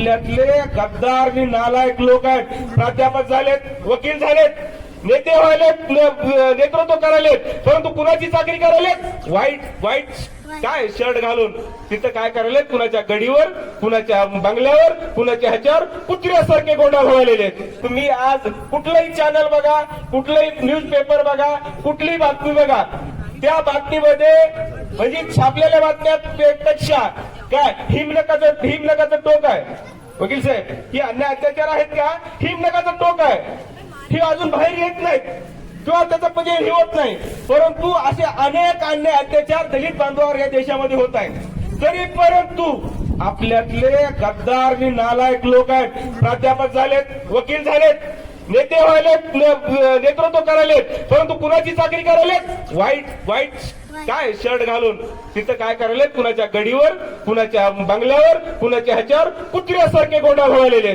आपल्यातले गद्दार आणि नालायक लोक आहेत. प्राध्यापक झालेत वकील झालेत नेते व्हायलेत नेतृत्व करायलेत परंतु कुणाची चाकरी करायलेत? वाईट वाईट काय शर्ट घालून तिथं काय करायलेत? कुणाच्या गडीवर कुणाच्या बंगल्यावर कुणाच्या ह्याच्यावर? कुत्र्यासारखे गोंडा व्हायलेले तुम्ही आज कुठलंही चॅनल बघा कुठलंही न्यूज पेपर बघा कुठलीही बातमी बघा त्या बातमीमध्ये म्हणजे छापलेल्या बातम्यापेक्षा काय? हिमनकाचं हिमनकाचं टोक आहे. वकील साहेब ही अन्याय अत्याचार आहेत का? हिमनकाचं टोक आहे. ही अजून बाहेर येत नाहीत. किंवा त्याचा म्हणजे हे होत नाही. परंतु असे अनेक अन्याय अत्याचार दलित बांधवावर या देशामध्ये होत आहेत. तरी परंतु आपल्यातले गद्दार आणि नालायक लोक आहेत. प्राध्यापक झालेत वकील झालेत नेते व्हायलेत नेतृत्व करायलेत परंतु कुणाची चाकरी करायलेत? वाईट वाईट काय शर्ट घालून? तिथं काय करायले कुणाच्या गडीवर कुणाच्या बंगल्यावर कुणाच्या ह्याच्यावर? कुत्र्यासारखे गोंडा व्हायलेले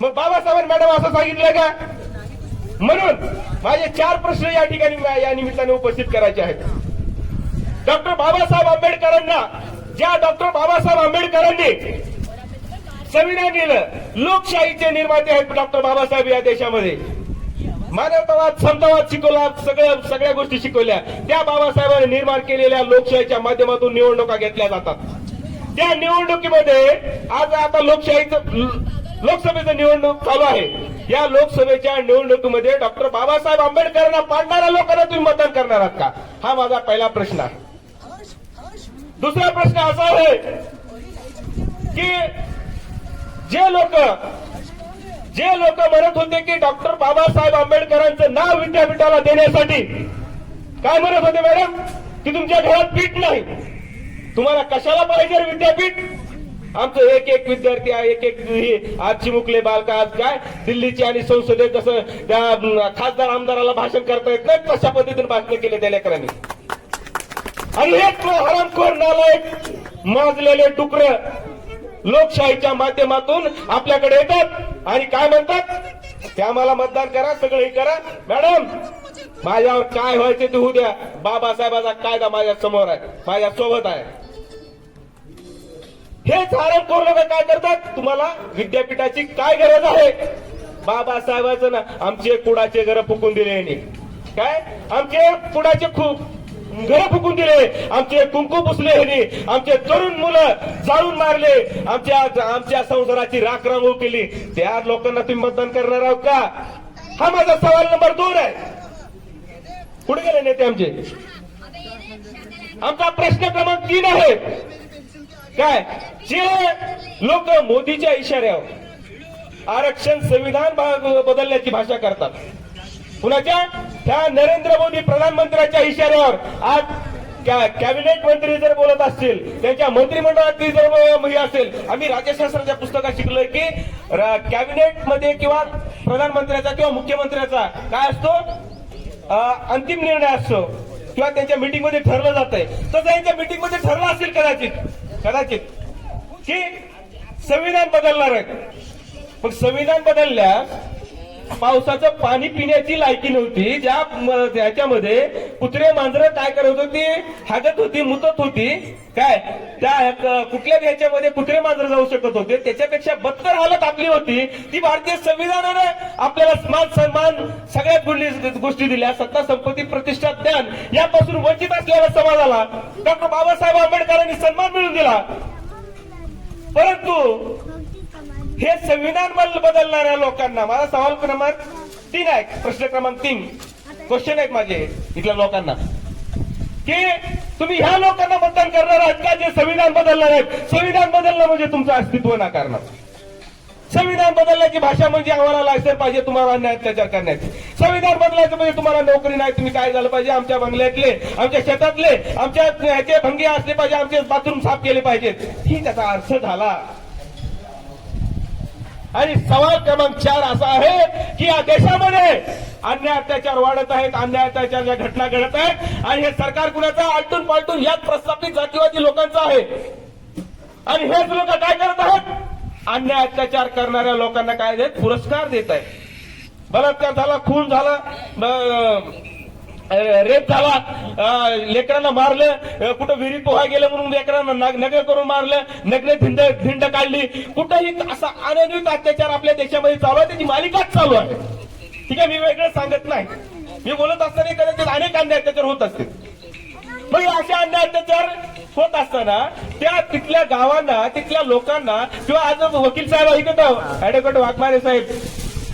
मग बाबासाहेब मॅडम असं सांगितलं का? म्हणून माझे चार प्रश्न या ठिकाणी या निमित्ताने उपस्थित करायचे आहेत. डॉक्टर बाबासाहेब आंबेडकरांना ज्या डॉक्टर बाबासाहेब आंबेडकरांनी संविधान दिलं लोकशाहीचे निर्माते आहेत डॉक्टर बाबासाहेब या देशामध्ये. मानवतावाद समतावाद शिकवला सगळ्या सगळ्या गोष्टी शिकवल्या. त्या बाबासाहेबांनी निर्माण केलेल्या लोकशाहीच्या माध्यमातून निवडणुका घेतल्या जातात. त्या निवडणुकीमध्ये आज आता लोकशाहीचं लोकसभेचं निवडणूक चालू आहे. या लोकसभेच्या निवडणुकीमध्ये डॉक्टर बाबासाहेब आंबेडकरांना पाडणाऱ्या लोकांना तुम्ही मतदान करणार आहात का? हा माझा पहिला प्रश्न आहे. दुसरा प्रश्न असा आहे की जे लोक जे लोक म्हणत होते की डॉक्टर बाबासाहेब आंबेडकरांचं नाव विद्यापीठाला देण्यासाठी काय म्हणत होते मॅडम? की तुमच्या घरात पीठ नाही. तुम्हाला कशाला पाहिजे विद्यापीठ? आमचं एक एक विद्यार्थी आहे एक एक आज चिमुकले बालका आज काय? दिल्लीची आणि संसदेत जसं त्या खासदार आमदाराला भाषण करता येत नाही तशा पद्धतीने भाषण केले त्या लेकरांनी. आणि हेच हरामखोर नालायक माजलेले टुकड लोकशाहीच्या माध्यमातून आपल्याकडे येतात. आणि काय म्हणतात? ते आम्हाला मतदान करा सगळं हे करा. मॅडम माझ्यावर काय व्हायचे ते होऊ द्या. बाबासाहेबाचा कायदा माझ्यासमोर आहे. माझ्या सोबत आहे. हेच हरामखोर लोक काय करतात? तुम्हाला विद्यापीठाची काय गरज आहे? बाबासाहेबाचं ना आमचे कुडाचे घर फुकून दिले काय? आमचे कुडाचे खूप. घर फुकून दिले आमचे कुंकू पुसले ह्यांनी. आमचे तरुण मुलं जाळून मारले. आमच्या आमच्या संसाराची राखरांगू केली. त्या लोकांना तुम्ही मतदान करणार आहोत का? हा माझा सवाल नंबर दोन आहे. कुठे गेले नेते आमचे? आमचा प्रश्न क्रमांक तीन आहे. काय? जे लोक मोदीच्या इशाऱ्यावर आरक्षण संविधान बदलण्याची भाषा करतात. कुणाच्या? त्या नरेंद्र मोदी प्रधानमंत्र्यांच्या इशाऱ्यावर आज कॅ- कॅबिनेट मंत्री जर बोलत असतील त्यांच्या मंत्रिमंडळातली जर हे असेल आम्ही राज्यशास्त्राच्या पुस्तकात शिकलोय की कॅबिनेटमध्ये किंवा प्रधानमंत्र्याचा किंवा मुख्यमंत्र्याचा काय असतो? अंतिम निर्णय असतो. किंवा त्यांच्या मीटिंगमध्ये ठरलं जात आहे तसं यांच्या मीटिंगमध्ये ठरलं असेल कदाचित. कदाचित. की संविधान बदलणार आहे. पण संविधान बदलल्यास पावसाचं पाणी पिण्याची लायकी नव्हती. ज्या ह्याच्यामध्ये कुत्रे मांजर काय करत होती हागत होती मुतत होती काय? त्या कुठल्या ह्याच्यामध्ये कुत्रे मांजरं जाऊ शकत होते? त्याच्यापेक्षा बत्तर हालत आपली होती. ती भारतीय संविधानाने आपल्याला समान सन्मान सगळ्या गोष्टी- गोष्टी दिल्या. सत्ता संपत्ती प्रतिष्ठा ज्ञान यापासून वंचित असलेल्या समाजाला डॉक्टर बाबासाहेब आंबेडकरांनी सन्मान मिळून दिला. परंतु हे संविधान बदलणाऱ्या लोकांना माझा सवाल क्रमांक तीन आहे प्रश्न क्रमांक तीन. क्वेश्चन आहेत माझे इथल्या लोकांना. की तुम्ही ह्या लोकांना मतदान करणार आहात का जे संविधान बदलणार आहेत? संविधान बदलणं म्हणजे तुमचं अस्तित्व नाकारणार संविधान बदलण्याची भाषा म्हणजे आम्हाला लायसन पाहिजे तुम्हाला अन्याय अत्याचार करण्याची संविधान बदलायचं म्हणजे तुम्हाला नोकरी नाही तुम्ही काय झालं पाहिजे? आमच्या बंगल्यातले आमच्या शेतातले आमच्या ह्याचे भंगे असले पाहिजे आमचे बाथरूम साफ केले पाहिजेत. ही त्याचा अर्थ झाला. आणि सवाल क्रमांक चार असा आहे की या देशामध्ये अन्याय अत्याचार वाढत आहेत अन्याय अत्याचारच्या घटना घडत आहेत आणि हे सरकार कुणाचं आलटून पालटून याच प्रस्थापित जातीवादी लोकांचं आहे. आणि हेच लोक काय करत आहेत? अन्याय अत्याचार करणाऱ्या लोकांना काय देत? पुरस्कार देत आहेत. बलात्कार झाला खून झाला ब- रेप झाला लेकरांना मारलं कुठं विहिरीत पोहा गेलं म्हणून लेकरांना नग्न करून मारलं नग्न धिंड धिंड काढली. कुठंही असा अनन्वित अत्याचार आपल्या देशामध्ये चालू आहे त्याची मालिकाच चालू आहे. ठीक आहे मी वेगळं सांगत नाही. मी बोलत असताना कदाचित अनेक अन्याय अत्याचार होत असतील. मग असे अन्याय अत्याचार होत असताना त्या तिथल्या गावांना तिथल्या लोकांना किंवा आज वकील साहेब ऐकत ऍडव्होकेट वाघमारे साहेब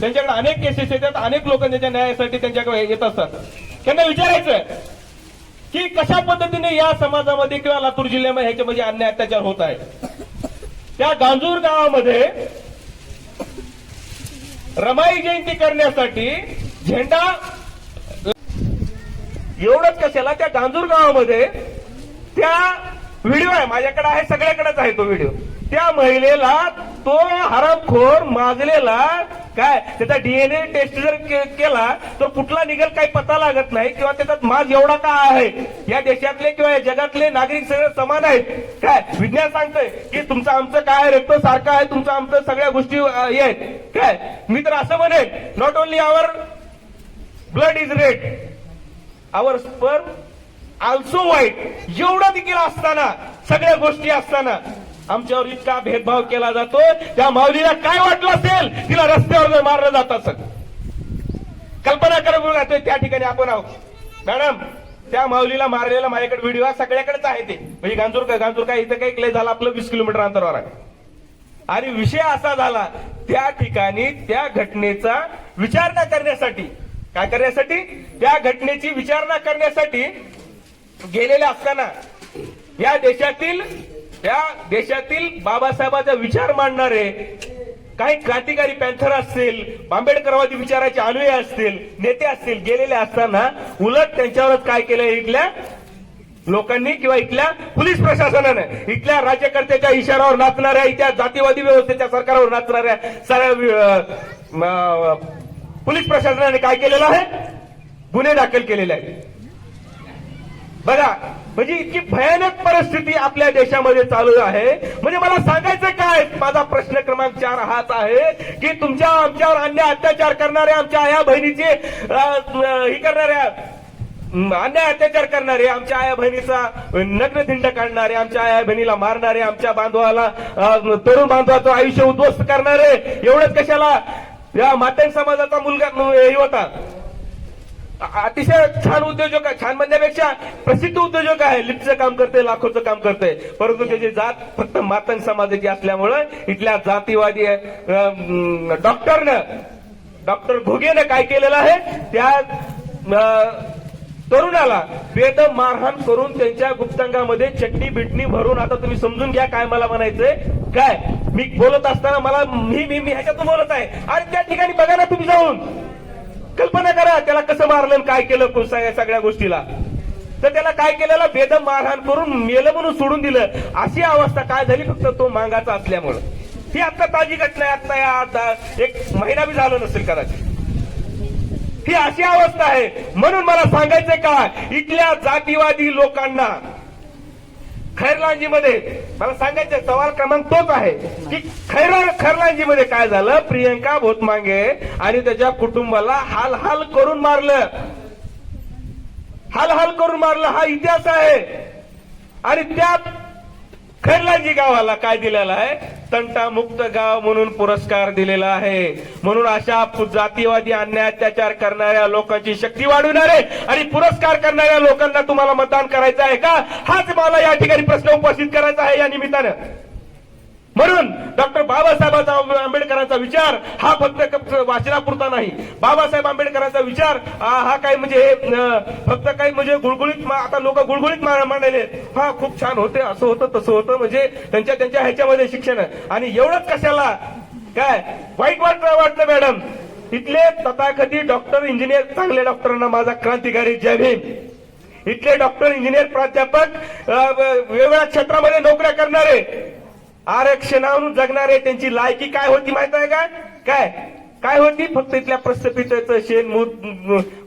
त्यांच्याकडे अनेक केसेस येतात अनेक लोक त्यांच्या न्यायासाठी त्यांच्याकडे येत असतात. त्यांना विचारायचं की कशा पद्धतीने या समाजामध्ये किंवा लातूर जिल्ह्यामध्ये ह्याच्यामध्ये अन्याय अत्याचार होत आहे त्या गांजूर गावामध्ये रमाई जयंती करण्यासाठी झेंडा एवढंच कशाला? त्या गांजूर गावामध्ये त्या व्हिडिओ आहे. माझ्याकडे आहे सगळ्याकडेच आहे तो व्हिडिओ. त्या महिलेला तो हरामखोर माजलेला काय? त्याचा डीएनए टेस्ट जर के- केला तर कुठला निघेल काही पता लागत नाही किंवा त्याच्यात माज एवढा का आहे? या देशातले किंवा या जगातले नागरिक सगळे समान आहेत. काय? विज्ञान सांगतंय की तुमचं आमचं काय रक्त सारखं आहे तुमचं आमचं सगळ्या गोष्टी आहेत. काय? मी तर असं म्हणेन not only our blood is red our sperm also white एवढं देखील असताना सगळ्या गोष्टी असताना आमच्यावर इतका भेदभाव केला जातो त्या माऊलीला काय वाटलं असेल तिला रस्त्यावर जर मारलं जात असत कल्पना करा बघा त्या ठिकाणी आपण आहोत. मॅडम त्या माऊलीला मारलेला माझ्याकडे व्हिडिओ हा सगळ्याकडेच आहे ते. म्हणजे गांजूर गांजूर काय इथं काही क्ले झालं आपलं वीस किलोमीटर अंतरावर आहे. आणि विषय असा झाला त्या ठिकाणी त्या घटनेचा विचारणा करण्यासाठी काय करण्यासाठी? त्या घटनेची विचारणा करण्यासाठी गेलेले असताना या देशातील या देशातील बाबासाहेबांचा विचार मांडणारे काही क्रांतिकारी पॅन्थर असतील आंबेडकरवादी विचाराचे अनुयायी असतील नेते असतील गेलेले असताना उलट त्यांच्यावरच काय केलं इथल्या लोकांनी किंवा इथल्या पोलीस प्रशासनानं इथल्या राज्यकर्त्याच्या इशारावर नाचणाऱ्या इथल्या जातीवादी व्यवस्थेच्या सरकारवर नाचणाऱ्या साऱ्या पोलीस प्रशासनाने काय केलेलं आहे? गुन्हे दाखल केलेले आहेत. बघा म्हणजे इतकी भयानक परिस्थिती आपल्या देशामध्ये चालू आहे. म्हणजे मला सांगायचं काय? माझा प्रश्न क्रमांक चार हाच आहे की तुमच्या आमच्यावर अन्याय अत्याचार करणाऱ्या आमच्या आया बहिणीचे ही करणाऱ्या अन्याय अत्याचार करणारे आमच्या आया बहिणीचा नग्नधिंड काढणारे आमच्या आया बहिणीला मारणारे आमच्या बांधवाला तरुण बांधवाचं आयुष्य उद्ध्वस्त करणारे एवढंच कशाला? या मातंग समाजाचा मुलगा हे होता. अतिशय छान उद्योजक आहे. छान म्हणण्यापेक्षा प्रसिद्ध उद्योजक आहे. लिफ्टचं काम करते लाखोचं काम करते परंतु त्याची जात फक्त मातंग समाजाची असल्यामुळं इथल्या जातीवादी डॉक्टरनं डॉक्टर घुगेनं काय केलेलं आहे? त्या तरुणाला वेद मारहाण करून त्यांच्या गुप्तांगामध्ये चटणी बिटणी भरून आता तुम्ही समजून घ्या काय मला म्हणायचंय. काय? मी बोलत असताना मला मी मी मी ह्याच्यातून बोलत आहे. आणि त्या ठिकाणी बघा ना तुम्ही जाऊन. कल्पना करा त्याला कसं मारलं काय केलं कुसा या सगळ्या गोष्टीला? तर त्याला काय केलेला? बेदम मारहाण करून मेलं म्हणून सोडून दिलं. अशी अवस्था काय झाली फक्त तो मांगाचा असल्यामुळं. ही आता ताजी घटना आहे आता या आता एक महिना बी झालं नसेल कदाचित. ही अशी अवस्था आहे. म्हणून मला सांगायचंय का? इथल्या जातीवादी लोकांना खैरलांजीमध्ये मला सांगायचं सवाल क्रमांक तोच आहे की खैर खैरलांजीमध्ये काय झालं? प्रियंका भोतमांगे आणि त्याच्या कुटुंबाला हाल हाल करून मारलं. हाल हाल करून मारलं. हा इतिहास आहे. आणि त्यात खैरलांजी गावाला काय दिलेला आहे? तंटा मुक्त गाव म्हणून पुरस्कार दिलेला आहे. म्हणून अशा जातीवादी अन्याय अत्याचार करणाऱ्या लोकांची शक्ती वाढवणारे आणि पुरस्कार करणाऱ्या लोकांना तुम्हाला मतदान करायचं आहे का? हाच मला या ठिकाणी प्रश्न उपस्थित करायचा आहे या निमित्तानं. म्हणून डॉक्टर बाबासाहेबांचा आंबेडकरांचा विचार हा फक्त वाचनापुरता नाही. बाबासाहेब आंबेडकरांचा विचार हा काय काही म्हणजे हे, फक्त काही म्हणजे गुळगुळीत आता लोक गुळगुळीत मा- मांडले हा खूप छान होते असं होतं तसं होतं म्हणजे त्यांच्या त्यांच्या ह्याच्यामध्ये शिक्षण आहे. आणि एवढंच कशाला? काय? वाईट वाटलं वाटलं मॅडम. इथले तथाकथित डॉक्टर इंजिनियर चांगल्या डॉक्टरांना माझा क्रांतिकारी जय भीम. इथले डॉक्टर इंजिनियर प्राध्यापक वेगवेगळ्या क्षेत्रामध्ये नोकऱ्या करणारे. आरक्षणावरून जगणारे त्यांची लायकी काय होती माहीत आहे का? काय? काय होती? फक्त इथल्या प्रस्थापिताचं शेण मूत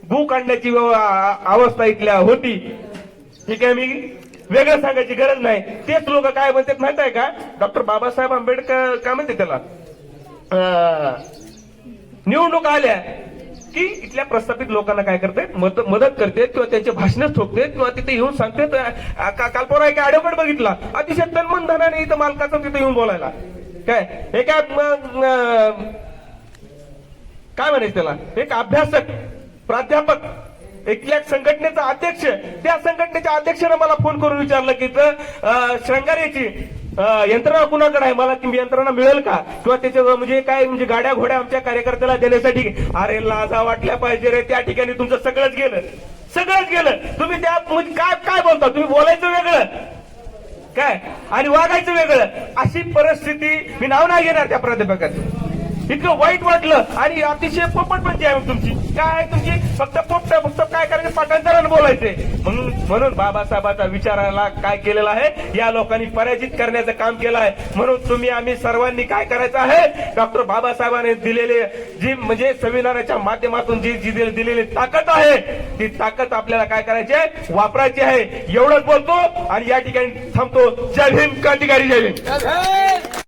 भू काढण्याची अवस्था इथल्या होती. ठीक आहे मी वेगळं सांगायची गरज नाही. तेच लोक काय म्हणतात माहीत आहे का? डॉक्टर बाबासाहेब आंबेडकर काय म्हणते त्याला? निवडणूक आल्या. की इथल्या प्रस्थापित लोकांना काय करतायत? मदत करते किंवा त्यांचे भाषणच ठोकते किंवा तिथे येऊन सांगते काल परवा एका ऍडव्होकेट बघितला. अतिशय तन्मन धनाने इथं मालकाचा तिथे येऊन बोलायला. काय? हे काय काय म्हणायचं त्याला? एक अभ्यासक प्राध्यापक इथल्या संघटनेचा अध्यक्ष. त्या संघटनेच्या अध्यक्षानं मला फोन करून विचारलं की इथं, अं, श्रंगारेची यंत्रणा कुणाकडे आहे? मला ती यंत्रणा मिळेल का? किंवा त्याच्या म्हणजे काय म्हणजे गाड्या घोड्या आमच्या कार्यकर्त्याला देण्यासाठी? अरे लाजा वाटल्या पाहिजे रे. त्या ठिकाणी तुमचं सगळंच गेलं. सगळंच गेलं. तुम्ही त्या म्हणजे काय काय बोलता? तुम्ही बोलायचं वेगळं. काय? आणि वागायचं वेगळं. अशी परिस्थिती मी नाव नाही घेणार त्या प्राध्यापकाचं. इतकं वाईट वाटलं आणि अतिशय पोपटपंची आहे तुमची. काय तुमची? फक्त पोपट फक्त काय करायचं? पाठांतरानं बोलायचे म्हणून म्हणून बाबासाहेबांचा विचाराला काय केलेला आहे? या लोकांनी पराजित करण्याचं काम केलं आहे. म्हणून तुम्ही आम्ही सर्वांनी काय करायचं आहे? डॉक्टर बाबासाहेबांनी दिलेले जी म्हणजे संविधानाच्या माध्यमातून जी जी दिलेली ताकद आहे ती ताकद आपल्याला काय करायची आहे? वापरायची आहे. एवढंच बोलतो आणि या ठिकाणी थांबतो. जय भीम क्रांतिकारी जय भीम